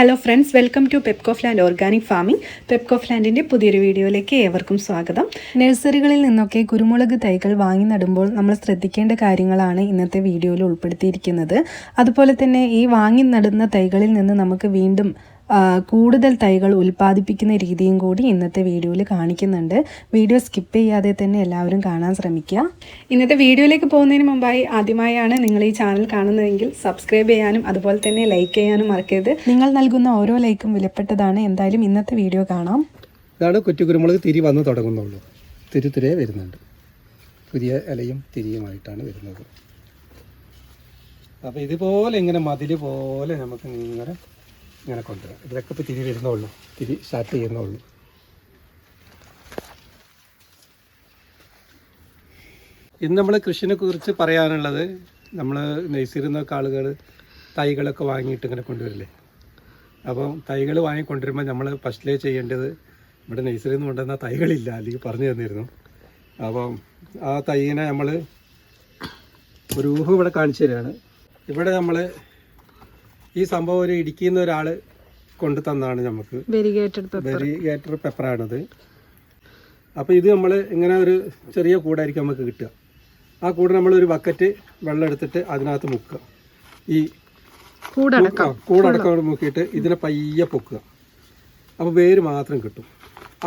Hello friends welcome to Pepcof land organic farming Pepcof ലാൻഡിന്റെ പുതിയൊരു വീഡിയോയിലേക്ക് ഏവർക്കും സ്വാഗതം. നഴ്സറികളിൽ നിന്നൊക്കെ കുരുമുളക് തൈകൾ വാങ്ങി നടുമ്പോൾ നമ്മൾ ശ്രദ്ധിക്കേണ്ട കാര്യങ്ങളാണ് ഇന്നത്തെ വീഡിയോയിൽ ഉൾപ്പെടുത്തിയിരിക്കുന്നത്. അതുപോലെ തന്നെ ഈ വാങ്ങി നടുന്ന തൈകളിൽ നിന്ന് നമുക്ക് വീണ്ടും കൂടുതൽ തൈകൾ ഉൽപ്പാദിപ്പിക്കുന്ന രീതിയും കൂടി ഇന്നത്തെ വീഡിയോയിൽ കാണിക്കുന്നുണ്ട്. വീഡിയോ സ്കിപ്പ് ചെയ്യാതെ തന്നെ എല്ലാവരും കാണാൻ ശ്രമിക്കുക. ഇന്നത്തെ വീഡിയോയിലേക്ക് പോകുന്നതിന് മുമ്പായി ആദ്യമായാണ് നിങ്ങൾ ഈ ചാനൽ കാണുന്നതെങ്കിൽ സബ്സ്ക്രൈബ് ചെയ്യാനും അതുപോലെ തന്നെ ലൈക്ക് ചെയ്യാനും മറക്കരുത്. നിങ്ങൾ നൽകുന്ന ഓരോ ലൈക്കും വിലപ്പെട്ടതാണ്. എന്തായാലും ഇന്നത്തെ വീഡിയോ കാണാം. ഇതാണ് കുറ്റി കുരുമുളക് തിരി വന്ന് തുടങ്ങുന്നുള്ളൂ. തിരി തിരേ വരുന്നുണ്ട്. പുതിയ ഇലയും തിരിയുമായിട്ടാണ് വരുന്നത്. അപ്പോൾ ഇതുപോലെ ഇങ്ങനെ മതിൽ പോലെ നമുക്ക് ഇങ്ങനെ ഇങ്ങനെ കൊണ്ടുവരാം. ഇതിലൊക്കെ ഇപ്പോൾ തിരി വരുന്നുള്ളൂ. തിരി സ്റ്റാർട്ട് ചെയ്യുന്നുള്ളൂ. ഇന്ന് നമ്മൾ കൃഷിനെ കുറിച്ച് പറയാനുള്ളത് നമ്മൾ നഴ്സറിയിൽ നിന്നൊക്കെ ആളുകൾ തൈകളൊക്കെ വാങ്ങിയിട്ട് ഇങ്ങനെ കൊണ്ടുവരില്ലേ? അപ്പം തൈകൾ വാങ്ങി കൊണ്ടുവരുമ്പോൾ നമ്മൾ ഫസ്റ്റിലേ ചെയ്യേണ്ടത് ഇവിടെ നഴ്സറിയിൽ നിന്ന് കൊണ്ടുവന്ന തൈകളില്ല അല്ലെങ്കിൽ പറഞ്ഞു തന്നിരുന്നു. അപ്പം ആ തൈയിനെ നമ്മൾ ഒരു ഊഹം ഇവിടെ കാണിച്ചു തരികയാണ് ഇവിടെ നമ്മൾ ഈ സംഭവം ഒരു ഇടുക്കിയിൽ നിന്ന് ഒരാൾ കൊണ്ടു തന്നാണ് നമുക്ക് വെരിഗേറ്റർ പെപ്പറാണിത് അപ്പോൾ ഇത് നമ്മൾ ഇങ്ങനെ ഒരു ചെറിയ കൂടായിരിക്കും നമുക്ക് കിട്ടുക. ആ കൂട് നമ്മൾ ഒരു ബക്കറ്റ് വെള്ളം എടുത്തിട്ട് അതിനകത്ത് മുക്കുക. ഈ കൂടടക്കം. മുക്കിയിട്ട് ഇതിനെ പയ്യെ പൊക്കുക. അപ്പോൾ വേര് മാത്രം കിട്ടും.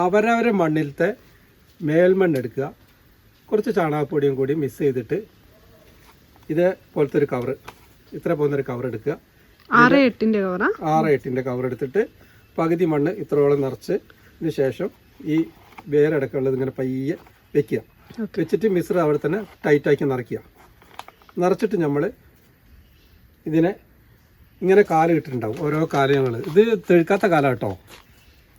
അവരവരെ മണ്ണിലത്തെ മേൽമണ്ണെടുക്കുക കുറച്ച് ചാണകപ്പൊടിയും കൂടി മിക്സ് ചെയ്തിട്ട് ഇത് പോലത്തെ ഒരു കവറ് ഇത്ര പോകുന്നൊരു കവർ എടുക്കുക. ആറ് എട്ടിന്റെ കവർ ആറ് എട്ടിന്റെ കവർ എടുത്തിട്ട് പകുതി മണ്ണ് ഇത്രോളം നിറച്ച് ഇതിന് ശേഷം ഈ വേരടക്കമുള്ളത് ഇങ്ങനെ പയ്യെ വെക്കുക. വെച്ചിട്ട് മിശ്രം അവിടെ തന്നെ ടൈറ്റാക്കി നിറയ്ക്കുക. നിറച്ചിട്ട് നമ്മൾ ഇതിനെ ഇങ്ങനെ കാൽ ഇട്ടിട്ടുണ്ടാവും ഓരോ കാൽ ഞങ്ങൾ ഇത് തെഴുക്കാത്ത കാലം കേട്ടോ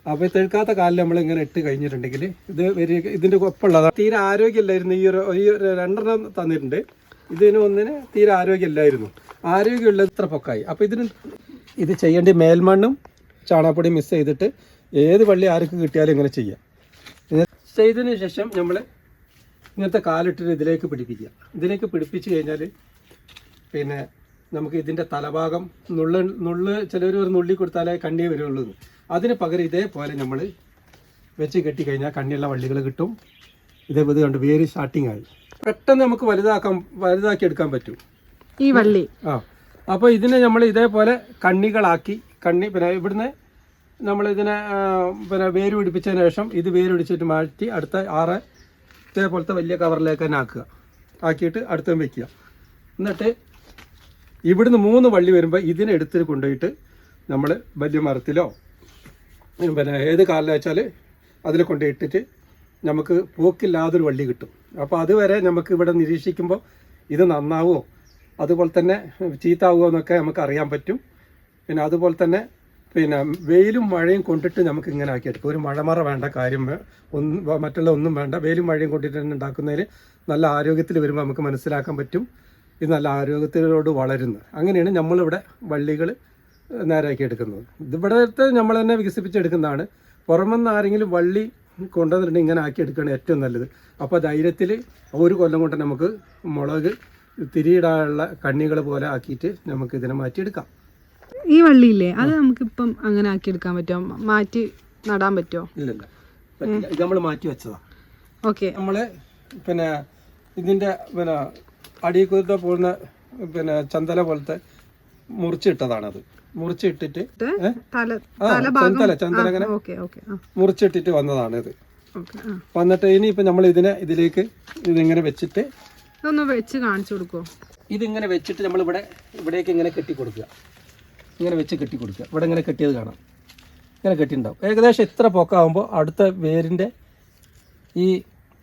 അപ്പോൾ ഈ തെഴുക്കാത്ത കാലിൽ നമ്മൾ ഇങ്ങനെ ഇട്ട് കഴിഞ്ഞിട്ടുണ്ടെങ്കിൽ ഇത് വരി ഇതിന്റെ കുഴപ്പമുള്ളത് തീരെ ആരോഗ്യമില്ലായിരുന്നു. ഈ ഒരു ഈ ഒരു രണ്ടെണ്ണം തന്നിട്ടുണ്ട്. ഇതിന് ഒന്നിന് തീരെ ആരോഗ്യമില്ലായിരുന്നു. ആരോഗ്യമുള്ളത് ഇത്ര പൊക്കായി. അപ്പോൾ ഇതിന് ഇത് ചെയ്യേണ്ട മേൽമണ്ണും ചാണകപ്പൊടി മിക്സ് ചെയ്തിട്ട് ഏത് വള്ളി ആർക്ക് കിട്ടിയാലും ഇങ്ങനെ ചെയ്യാം. ചെയ്തതിന് ശേഷം നമ്മൾ ഇങ്ങനത്തെ കാലിട്ടിട്ട് ഇതിലേക്ക് പിടിപ്പിക്കുക. ഇതിലേക്ക് പിടിപ്പിച്ച് കഴിഞ്ഞാൽ പിന്നെ നമുക്ക് ഇതിന്റെ തലഭാഗം നുള്ള് നുള്ള് ചിലർ ഒരു നുള്ളി കൊടുത്താലേ കണ്ണി വരുള്ളൂ. അതിന് പകരം ഇതേപോലെ നമ്മൾ വെച്ച് കെട്ടിക്കഴിഞ്ഞാൽ കണ്ണിയുള്ള വള്ളികൾ കിട്ടും. ഇതേപോലെ ഇത് കണ്ട് വേര് സ്റ്റാർട്ടിങ് ആയി. പെട്ടെന്ന് നമുക്ക് വലുതാക്കാൻ വലുതാക്കി എടുക്കാൻ പറ്റും. ഈ വള്ളി. ആ. അപ്പോൾ ഇതിനെ നമ്മൾ ഇതേപോലെ കണ്ണികളാക്കി കണ്ണി പിന്നെ ഇവിടുന്ന് നമ്മൾ ഇതിനെ പിന്നെ വേര് പിടിപ്പിച്ചതിന് ശേഷം ഇത് വേര് പിടിച്ചിട്ട് മാറ്റി അടുത്ത ആറ് ഇതേപോലത്തെ വലിയ കവറിലേക്ക് തന്നെ ആക്കുക. ആക്കിയിട്ട് അടുത്തും വെക്കുക. എന്നിട്ട് ഇവിടുന്ന് മൂന്ന് വള്ളി വരുമ്പോൾ ഇതിനെ എടുത്ത് കൊണ്ടുപോയിട്ട് നമ്മൾ വലിയ മരത്തിലോ പിന്നെ ഏത് കാലിൽ വെച്ചാൽ അതിൽ കൊണ്ടുപോയിട്ടിട്ട് നമുക്ക് പോക്കില്ലാതൊരു വള്ളി കിട്ടും. അപ്പോൾ അതുവരെ നമുക്ക് ഇവിടെ നിരീക്ഷിക്കുമ്പോൾ ഇത് നന്നാവോ? അതുപോലെ തന്നെ ചീത്താവുക എന്നൊക്കെ നമുക്ക് അറിയാൻ പറ്റും. പിന്നെ അതുപോലെ തന്നെ പിന്നെ വെയിലും മഴയും കൊണ്ടിട്ട് നമുക്ക് ഇങ്ങനെ ആക്കിയെടുക്കും ഒരു മഴമറ വേണ്ട കാര്യം ഒന്നും മറ്റുള്ള ഒന്നും വേണ്ട. വെയിലും മഴയും കൊണ്ടിട്ട് തന്നെ ഉണ്ടാക്കുന്നതിന് നല്ല ആരോഗ്യത്തിൽ വരുമ്പോൾ നമുക്ക് മനസ്സിലാക്കാൻ പറ്റും. ഇത് നല്ല ആരോഗ്യത്തിലോട് വളരുന്നത് അങ്ങനെയാണ് നമ്മളിവിടെ വള്ളികൾ നേരാക്കി എടുക്കുന്നത്. ഇതിവിടത്തെ നമ്മൾ തന്നെ വികസിപ്പിച്ചെടുക്കുന്നതാണ്. പുറമെന്ന് ആരെങ്കിലും വള്ളി കൊണ്ടുവന്നിട്ടുണ്ടെങ്കിൽ ഇങ്ങനെ ആക്കി എടുക്കുകയാണ് ഏറ്റവും നല്ലത്. അപ്പോൾ ധൈര്യത്തിൽ ഒരു കൊല്ലം കൊണ്ട് നമുക്ക് മുളക് തിരിയിടാനുള്ള കണ്ണികൾ പോലെ ആക്കിയിട്ട് നമുക്ക് ഇതിനെ മാറ്റിയെടുക്കാം. ഈ വള്ളിയില്ലേ? അത് നമുക്ക് നമുക്കിപ്പം അങ്ങനെ ആക്കി എടുക്കാൻ പറ്റുമോ? മാറ്റി നടാൻ പറ്റുമോ? ഇല്ലല്ല. ഇത് നമ്മൾ മാറ്റി വെച്ചതാ. ഓക്കെ. നമ്മൾ പിന്നെ ഇതിന്റെ പിന്നെ അടിയക്കുരുത്ത പോകുന്ന പിന്നെ ചന്തല പോലത്തെ മുറിച്ചിട്ടതാണത്. മുറിച്ചിട്ടിട്ട് ചന്തല ചന്തല ആ മുറിച്ചിട്ടിട്ട് വന്നതാണ് ഇത് ഓക്കെ ആ. വന്നിട്ട് ഇനിയിപ്പോൾ നമ്മൾ ഇതിനെ ഇതിലേക്ക് ഇതിങ്ങനെ വെച്ചിട്ട് ഇതൊന്ന് വെച്ച് കാണിച്ചു കൊടുക്കുമോ ഇതിങ്ങനെ വെച്ചിട്ട് നമ്മൾ ഇവിടെ ഇവിടേക്ക് ഇങ്ങനെ കെട്ടി കൊടുക്കുക. ഇങ്ങനെ വെച്ച് കെട്ടി കൊടുക്കുക. ഇവിടെ ഇങ്ങനെ കെട്ടിയത് കാണാം. ഇങ്ങനെ കെട്ടിയിട്ടുണ്ടാവും. ഏകദേശം ഇത്ര പൊക്കാവുമ്പോൾ അടുത്ത വേരിന്റെ ഈ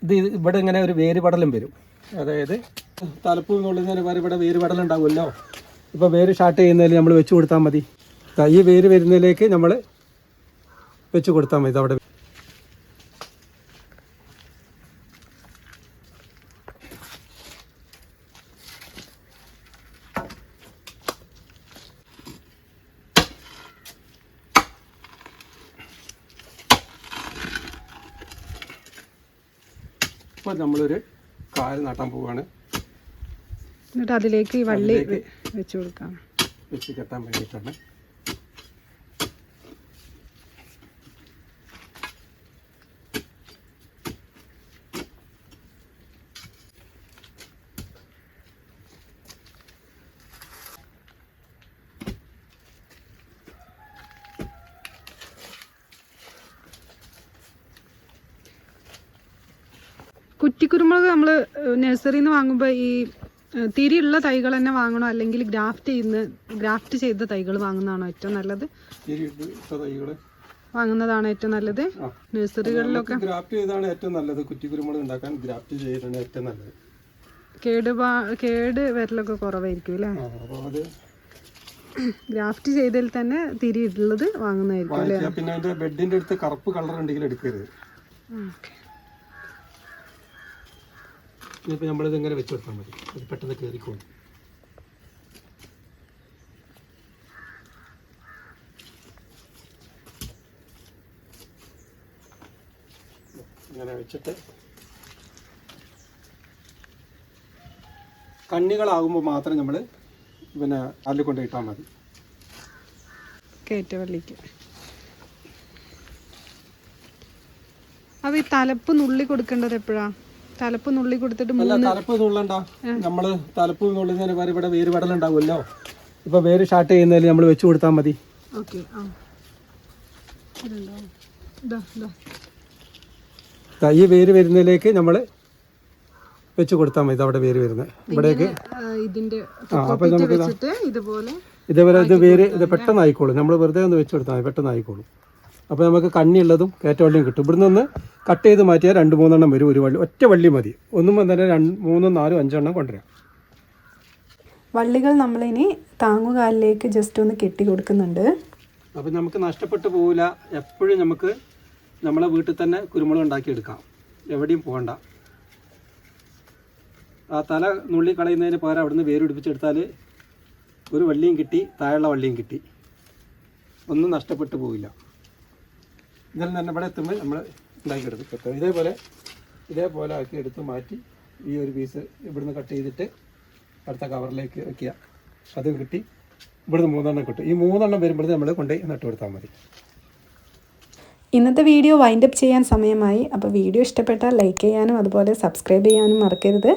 ഇത് ഇവിടെ ഇങ്ങനെ ഒരു വേര് പടലം വരും. അതായത് തലപ്പൂ എന്നുള്ളതിന് വേറെ ഇവിടെ വേര് പടലം ഉണ്ടാവുമല്ലോ. ഇപ്പോൾ വേര് സ്റ്റാർട്ട് ചെയ്യുന്നതിൽ നമ്മൾ വെച്ച് കൊടുത്താൽ മതി. ഈ വേര് വരുന്നതിലേക്ക് നമ്മൾ വെച്ച് കൊടുത്താൽ മതി. അവിടെ ഇപ്പോൾ നമ്മളൊരു കാൽ നട്ടാൻ പോവുകയാണ് എന്നിട്ട് അതിലേക്ക് വള്ളി വെച്ച് കൊടുക്കാം. വെച്ച് കെട്ടാൻ വേണ്ടിയിട്ടാണ്. കുറ്റിക്കുരുമുളക് നമ്മൾ നഴ്സറിയിൽ നിന്ന് വാങ്ങുമ്പോൾ ഈ തിരിയുള്ള തൈകൾ തന്നെ വാങ്ങണോ? അല്ലെങ്കിൽ ഗ്രാഫ്റ്റ് ചെയ്യുന്ന ഗ്രാഫ്റ്റ് ചെയ്ത തൈകൾ വാങ്ങുന്നതാണോ ഏറ്റവും നല്ലത്? വാങ്ങുന്നതാണ് ഏറ്റവും നല്ലത്. നഴ്സറികളിലൊക്കെ? ഗ്രാഫ്റ്റ് ചെയ്താണ് ഏറ്റവും നല്ലത്. കുറ്റിക്കുരുമുളക് ഉണ്ടാക്കാൻ ഗ്രാഫ്റ്റ് ചെയ്താണ് ഏറ്റവും നല്ലത്. കേട് കേട് വരലൊക്കെ കുറവായിരിക്കും അല്ലേ? ഗ്രാഫ്റ്റ് ചെയ്തതിൽ തന്നെ തിരിയുള്ളത് വാങ്ങുന്നതായിരിക്കും അല്ലേ? പിന്നെ അതിന്റെ ബെഡിന്റെ അടുത്ത് കറുപ്പ് കളർ ഉണ്ടെങ്കിൽ എടുക്കരുത്. ഓക്കെ. ഇനിയിപ്പോൾ നമ്മളിത് ഇങ്ങനെ വെച്ച് കൊടുത്താൽ മതി. അത് പെട്ടെന്ന് കയറിക്കോളും ഇങ്ങനെ വെച്ചിട്ട് കണ്ണികളാകുമ്പോൾ മാത്രം നമ്മൾ പിന്നെ അതിൽ കൊണ്ട് ഇട്ടാൽ മതി. കയറ്റവള്ളിക്ക് അപ്പൊ ഈ തലപ്പ് നുള്ളി കൊടുക്കേണ്ടത് എപ്പോഴാ? തലപ്പ് നുള്ളി കൊടുത്തിട്ട് അല്ല തലപ്പ് നുള്ളണ്ട നമ്മൾ തലപ്പ് നുള്ളുന്നതിന് വരെ ഇവിടെ വേര് പടലുണ്ടാവുമല്ലോ. ഇപ്പൊ വേര് ഷാർട്ട് ചെയ്യുന്നതിൽ നമ്മൾ വെച്ചു കൊടുത്താൽ മതി. ഈ വേര് വരുന്നതിലേക്ക് നമ്മൾ വെച്ച് കൊടുത്താൽ മതി. അവിടെ വേര് വരുന്നത് ഇവിടേക്ക്. ഇതിന്റെ അപ്പൊ നമുക്ക് ഇതുപോലെ ഇതേപോലെ ഇത് വേര് ഇത് പെട്ടെന്ന് ആയിക്കോളും നമ്മൾ വെറുതെ ഒന്ന് വെച്ച് കൊടുത്താൽ മതി. പെട്ടെന്ന് ആയിക്കോളും അപ്പോൾ നമുക്ക് കണ്ണിയുള്ളതും കയറ്റവള്ളിയും കിട്ടും. ഇവിടുന്ന് ഒന്ന് കട്ട് ചെയ്ത് മാറ്റിയാൽ രണ്ട് മൂന്നെണ്ണം വരും. ഒരു വള്ളി ഒറ്റ വള്ളി മതി. ഒന്നും തന്നെ രണ്ട് മൂന്നും നാലും അഞ്ചെണ്ണം കൊണ്ടുവരാം. വള്ളികൾ നമ്മളിനി താങ്ങുകാലിലേക്ക് ജസ്റ്റ് ഒന്ന് കെട്ടി കൊടുക്കുന്നുണ്ട്. അപ്പം നമുക്ക് നഷ്ടപ്പെട്ടു പോവില്ല. എപ്പോഴും നമുക്ക് നമ്മളെ വീട്ടിൽ തന്നെ കുരുമുളക് ഉണ്ടാക്കിയെടുക്കാം. എവിടെയും പോകണ്ട. ആ തല നുള്ളി കളയുന്നതിന് പകരം അവിടുന്ന് വേര് പിടിപ്പിച്ചെടുത്താൽ ഒരു വള്ളിയും കിട്ടി താഴെയുള്ള വള്ളിയും കിട്ടി. ഒന്നും നഷ്ടപ്പെട്ടു പോവില്ല. ഇതിൽ തന്നെ ഇവിടെ എത്തുമ്പോൾ നമ്മൾ ഉണ്ടാക്കിയെടുക്കും ഇതേപോലെ ഇതേപോലെ ആക്കി എടുത്ത് മാറ്റി ഈ ഒരു പീസ് ഇവിടുന്ന് കട്ട് ചെയ്തിട്ട് അടുത്ത കവറിലേക്ക് വെക്കുക. അത് കിട്ടി. ഇവിടുന്ന് മൂന്നെണ്ണം കിട്ടും. ഈ മൂന്നെണ്ണം വരുമ്പോഴത്തെ നമ്മൾ കൊണ്ടുപോയി നട്ടു കൊടുത്താൽ മതി. ഇന്നത്തെ വീഡിയോ വൈൻഡ് അപ്പ് ചെയ്യാൻ സമയമായി. അപ്പോൾ വീഡിയോ ഇഷ്ടപ്പെട്ടാൽ ലൈക്ക് ചെയ്യാനും അതുപോലെ സബ്സ്ക്രൈബ് ചെയ്യാനും മറക്കരുത്.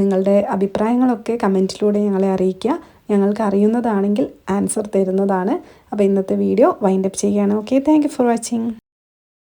നിങ്ങളുടെ അഭിപ്രായങ്ങളൊക്കെ കമന്റിലൂടെ ഞങ്ങളെ അറിയിക്കുക. ഞങ്ങൾക്ക് അറിയുന്നതാണെങ്കിൽ ആൻസർ തരുന്നതാണ്. അപ്പോൾ ഇന്നത്തെ വീഡിയോ വൈൻഡപ്പ് ചെയ്യുകയാണ്. Okay thank for watching